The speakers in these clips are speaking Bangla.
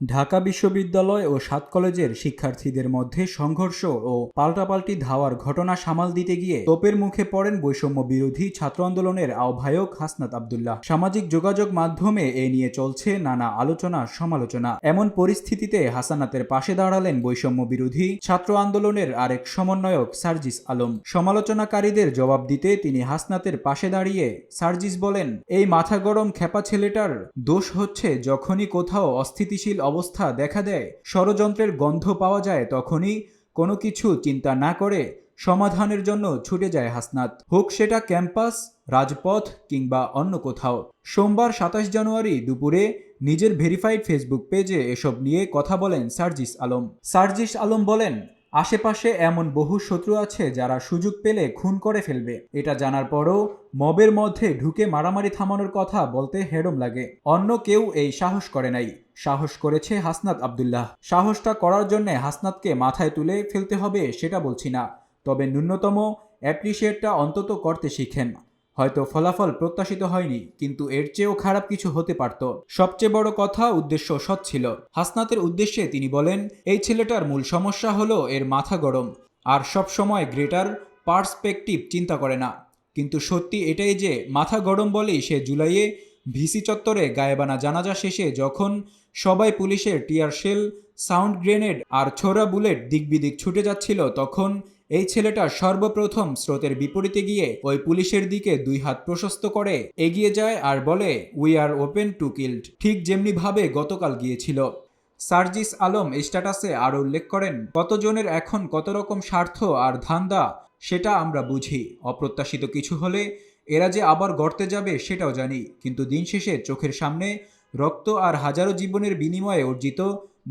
ঢাকা বিশ্ববিদ্যালয় ও সাত কলেজের শিক্ষার্থীদের মধ্যে সংঘর্ষ ও পাল্টাপাল্টি ধাওয়ার ঘটনা সামাল দিতে গিয়ে তোপের মুখে পড়েন বৈষম্য বিরোধী ছাত্র আন্দোলনের আহ্বায়ক হাসনাত আবদুল্লাহ। সামাজিক যোগাযোগ মাধ্যমে এ নিয়ে চলছে নানা আলোচনা, সমালোচনা। এমন পরিস্থিতিতে হাসানাতের পাশে দাঁড়ালেন বৈষম্য বিরোধী ছাত্র আন্দোলনের আরেক সমন্বয়ক সার্জিস আলম। সমালোচনাকারীদের জবাব দিতে তিনি হাসনাতের পাশে দাঁড়িয়ে সার্জিস বলেন, এই মাথা গরম খেপা ছেলেটার দোষ হচ্ছে যখনই কোথাও অস্থিতিশীল অবস্থা দেখা দেয়। ষড়যন্ত্রের গন্ধ পাওয়া যায় তখনই কোনো কিছু চিন্তা না করে সমাধানের জন্য ছুটে যায় হাসনাত। হোক সেটা ক্যাম্পাস, রাজপথ কিংবা অন্য কোথাও। সোমবার সাতাশ জানুয়ারি দুপুরে নিজের ভেরিফাইড ফেসবুক পেজে এসব নিয়ে কথা বলেন সার্জিস আলম। সার্জিস আলম বলেন আশেপাশে এমন বহু শত্রু আছে যারা সুযোগ পেলে খুন করে ফেলবে। এটা জানার পরও মবের মধ্যে ঢুকে মারামারি থামানোর কথা বলতে হেডম লাগে। অন্য কেউ এই সাহস করে নাই। সাহস করেছে হাসনাত আবদুল্লাহ। সাহসটা করার জন্যে হাসনাতকে মাথায় তুলে ফেলতে হবে সেটা বলছি না। তবে ন্যূনতম অ্যাপ্রিসিয়েটটা অন্তত করতে শিখেন। হয়তো ফলাফল প্রত্যাশিত হয়নি, কিন্তু এর চেয়েও খারাপ কিছু হতে পারত। সবচেয়ে বড় কথা, উদ্দেশ্য সৎ ছিল। হাসনাতের উদ্দেশ্যে তিনি বলেন, এই ছেলেটার মূল সমস্যা হলো এর মাথা গরম। আর সব সময় গ্রেটার পার্সপেক্টিভ চিন্তা করে না। কিন্তু সত্যি এটাই যে, মাথা গরম বলেই সে জুলাইয়ে ভিসি চত্বরে গায়েবানা জানাজা শেষে যখন সবাই পুলিশের টিয়ার শেল, সাউন্ড গ্রেনেড আর ছোড়া বুলেট দিকবিদিক ছুটে যাচ্ছিল তখন এই ছেলেটা সর্বপ্রথম স্রোতের বিপরীতে গিয়ে ওই পুলিশের দিকে দুই হাত প্রশস্ত করে, এগিয়ে যায় আর বলে we are open to killed ঠিক যেমনি ভাবে গতকাল গিয়েছিল। সার্জিস আলম স্ট্যাটাসে আরও উল্লেখ করেন, কতজনের এখন কত রকম স্বার্থ আর ধান্দা, সেটা আমরা বুঝি। অপ্রত্যাশিত কিছু হলে এরা যে আবার গড়তে যাবে সেটাও জানি, কিন্তু দিন শেষে চোখের সামনে রক্ত আর হাজারো জীবনের বিনিময়ে অর্জিত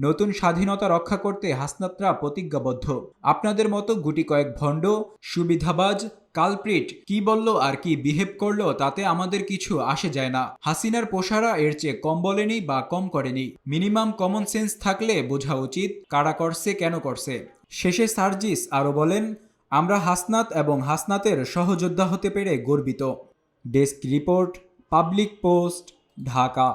নতুন স্বাধীনতা রক্ষা করতে হাসনাতরা প্রতিজ্ঞাবদ্ধ। আপনাদের মতো গুটি কয়েক ভণ্ড, সুবিধাবাজ, কালপ্রিট কি বলল আর কি বিহেভ করল তাতে আমাদের কিছু আসে যায় না। হাসিনার পোষারা এর চেয়ে কম বলেনি বা কম করেনি। মিনিমাম কমন সেন্স থাকলে বোঝা উচিত কারা করছে, কেন করছে। শেষে সার্জিস আরও বলেন, আমরা হাসনাত এবং হাসনাতের সহযোদ্ধা হতে পেরে গর্বিত। Desk report, public post, Dhaka.